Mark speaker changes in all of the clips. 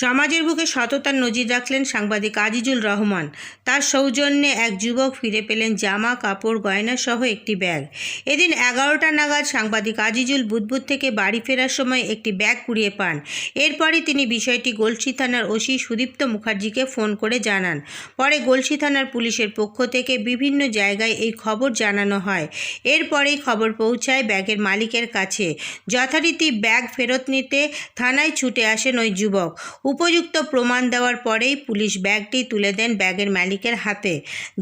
Speaker 1: সমাজের বুকে সততার নজির রাখলেন সাংবাদিক আজিজুল রহমান। তার সৌজন্যে এক যুবক ফিরে পেলেন জামা, কাপড় গয়না সহ একটি ব্যাগ। এদিন এগারোটা নাগাদ সাংবাদিক আজিজুল বুধবুধ থেকে বাড়ি ফেরার সময় একটি ব্যাগ কুড়িয়ে পান। এরপরই তিনি বিষয়টি গলসি থানার ওসি সুদীপ্ত মুখার্জিকে ফোন করে জানান। পরে গলসি থানার পুলিশের পক্ষ থেকে বিভিন্ন জায়গায় এই খবর জানানো হয়। এরপরেই খবর পৌঁছায় ব্যাগের মালিকের কাছে। যথারীতি ব্যাগ ফেরত নিতে থানায় ছুটে আসেন ওই যুবক। উপযুক্ত প্রমাণ দেওয়ার পরেই পুলিশ ব্যাগটি তুলে দেন ব্যাগের মালিকের হাতে।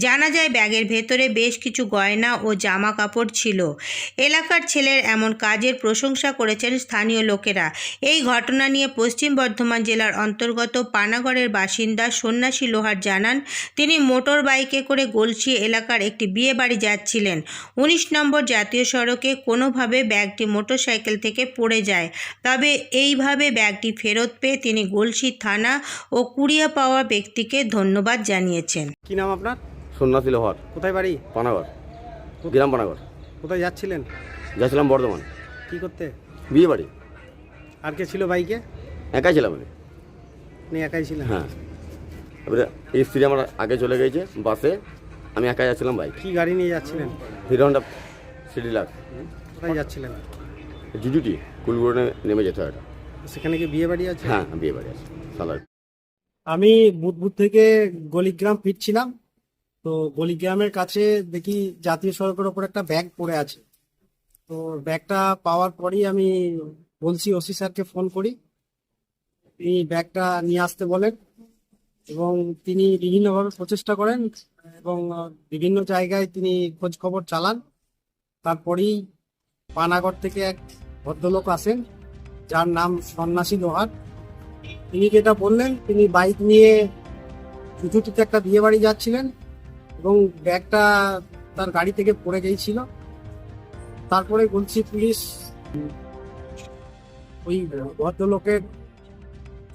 Speaker 1: জানা যায় ব্যাগের ভেতরে বেশ কিছু গয়না ও জামা কাপড় ছিল। এলাকার ছেলের এমন কাজের প্রশংসা করেছেন স্থানীয় লোকেরা। এই ঘটনা নিয়ে পশ্চিম বর্ধমান জেলার অন্তর্গত পানাগড়ের বাসিন্দা সন্ন্যাসী লোহার জানান, তিনি মোটর বাইকে করে গলসি এলাকার একটি বিয়ে বাড়ি যাচ্ছিলেন। উনিশ নম্বর জাতীয় সড়কে কোনোভাবে ব্যাগটি মোটরসাইকেল থেকে পড়ে যায়, তবে এইভাবে ব্যাগটি ফেরত পেয়ে তিনি গলসি থানা ও কুড়িয়া পাওয়া ব্যক্তিকে ধন্যবাদ জানিয়েছেন।
Speaker 2: কি নাম আপনার?
Speaker 3: সন্ন্যাসী লোহার
Speaker 2: কোথায় বাড়ি?
Speaker 3: পানাগড়। গ্রাম পানাগড়।
Speaker 2: কোথায় যাচ্ছিলেন?
Speaker 3: যাচ্ছিলাম বর্ধমান।
Speaker 2: কি করতে?
Speaker 3: বিয়ে বাড়ি।
Speaker 2: আর কে ছিল বাইকে?
Speaker 3: একাই ছিলাম আমি।
Speaker 2: আপনি একাই ছিলেন?
Speaker 3: হ্যাঁ। এবারে এই স্ত্রী আমার আগে চলে গেছে বাসে আমি একাই যাচ্ছিলাম বাইক।
Speaker 2: কি গাড়ি নিয়ে যাচ্ছিলেন?
Speaker 3: হিরো হন্ডা সিটি লাখ
Speaker 2: কোথায় যাচ্ছিলেন?
Speaker 3: জুজুটি কুলগুড়ে নেমে যেতে হয়। এটা।
Speaker 2: সেখানে কি বিয়ে বাড়ি আছে?
Speaker 3: হ্যাঁ বিয়ে বাড়ি আছে সালার।
Speaker 2: আমি বুধবুধ থেকে গলিগ্রাম ফিরছিলাম তো গলিগ্রামের কাছে দেখি জাতীয় সড়কের ওপর একটা ব্যাগ পড়ে আছে। তো ব্যাগটা পাওয়ার পরই আমি বলছি ওসি স্যারকে ফোন করি। তিনি ব্যাগটা নিয়ে আসতে বলেন এবং তিনি বিভিন্নভাবে প্রচেষ্টা করেন এবং বিভিন্ন জায়গায় তিনি খোঁজ খবর চালান। তারপরেই পানাগড় থেকে এক ভদ্রলোক আসেন। যার নাম সন্ন্যাসী লোহার। তিনি যেটা বললেন, তিনি বাইক নিয়ে চুচুটিতে একটা বিয়ে বাড়ি যাচ্ছিলেন এবং ব্যাগটা তার গাড়ি থেকে পড়ে গিয়েছিল। তারপরে গলসি পুলিশ ওই ভদ্রলোকের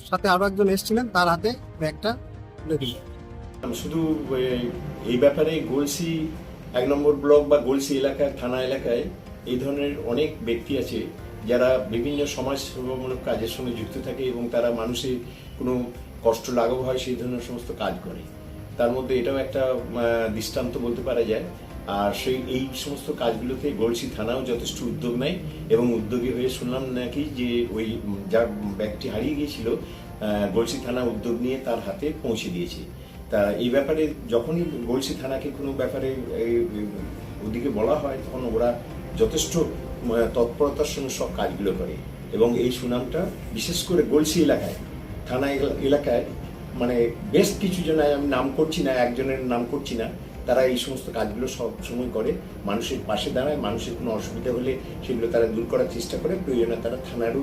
Speaker 2: সাথে আরও একজন এসেছিলেন, তার হাতে ব্যাগটা তুলে দিল।
Speaker 4: শুধু এই ব্যাপারে গলসি, এক নম্বর ব্লক বা গলসি এলাকায় থানা এলাকায় এই ধরনের অনেক ব্যক্তি আছে যারা বিভিন্ন সমাজ সেবামূলক কাজের সঙ্গে যুক্ত থাকে এবং তারা মানুষের কোনো কষ্ট লাঘব হয়, সেই ধরনের সমস্ত কাজ করে। তার মধ্যে এটাও একটা দৃষ্টান্ত বলতে পারা যায়। আর সেই, এই সমস্ত কাজগুলোতে গলসি থানাও যথেষ্ট উদ্যোগ নেয় এবং উদ্যোগী হয়ে শুনলাম নাকি যে ওই, যার ব্যাগটি হারিয়ে গিয়েছিল গলসি থানা উদ্যোগ নিয়ে তার হাতে পৌঁছে দিয়েছে। তা এই ব্যাপারে যখনই গলসি থানাকে কোনো ব্যাপারে ওদিকে বলা হয়, তখন ওরা যথেষ্ট তৎপরতার সঙ্গে সব কাজগুলো করে। এবং এই সুনামটা বিশেষ করে গলসি এলাকায়, থানা এলা- এলাকায় মানে বেশ কিছু জন আমি নাম করছি না, একজনের নাম করছি না, তারা এই সমস্ত কাজগুলো সব সময় করে। মানুষের পাশে দাঁড়ায়, মানুষের কোনো অসুবিধা হলে সেগুলো তারা দূর করার চেষ্টা করে। প্রয়োজনে তারা থানারও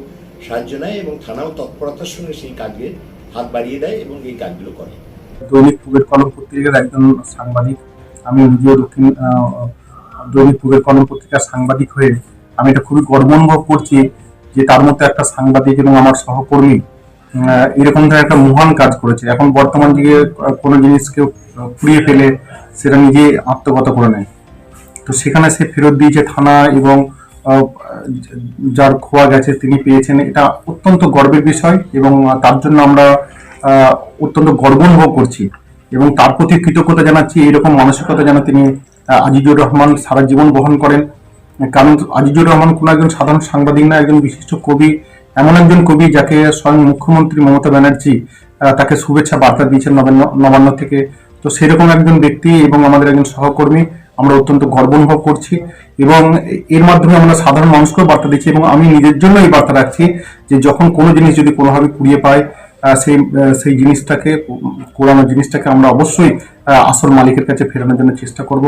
Speaker 4: সাহায্য নেয় এবং থানাও তৎপরতার সঙ্গে সেই কাজে হাত বাড়িয়ে দেয় এবং এই কাজগুলো করে।
Speaker 5: দৈনিক পুবের কলম পত্রিকার একজন সাংবাদিক, আমি নিজেও দক্ষিণ দৈনিক পুবের কলম পত্রিকার সাংবাদিক হয়ে আমি এটা খুবই গর্ব অনুভব করছি যে তার মধ্যে একটা সাংবাদিক এবং আমার সহকর্মী এরকম ধরনের একটা মহান কাজ করেছে। এখন বর্তমান যুগে কোনো জিনিস কেউ পুড়িয়ে ফেলে সেটা নিজে আত্মগত করে নেয়। তো সেখানে সে ফেরত দিয়েছে থানা এবং যার খোয়া গেছে তিনি পেয়েছেন। এটা অত্যন্ত গর্বের বিষয় এবং তার জন্য আমরা অত্যন্ত গর্ব অনুভব করছি এবং তার প্রতি কৃতজ্ঞতা জানাচ্ছি। এরকম মানসিকতা যেন তিনি আজিজুর রহমান সারা জীবন বহন করেন। কারণ আজিজুর রহমান কোনো একজন সাধারণ সাংবাদিক না, একজন বিশিষ্ট কবি, এমন একজন কবি যাকে স্বয়ং মুখ্যমন্ত্রী মমতা ব্যানার্জি তাকে শুভেচ্ছা বার্তা দিয়েছেন নবান্ন নবান্ন থেকে। তো সেরকম একজন ব্যক্তি এবং আমাদের একজন সহকর্মী, আমরা অত্যন্ত গর্ব অনুভব করছি এবং এর মাধ্যমে আমরা সাধারণ মানুষকেও বার্তা দিচ্ছি এবং আমি নিজের জন্য এই বার্তা রাখছি যে যখন কোনো জিনিস যদি কোনোভাবে কুড়িয়ে পায় সেই সেই জিনিসটাকে কোরানো জিনিসটাকে আমরা অবশ্যই আসল মালিকের কাছে ফেরানোর জন্য চেষ্টা করব।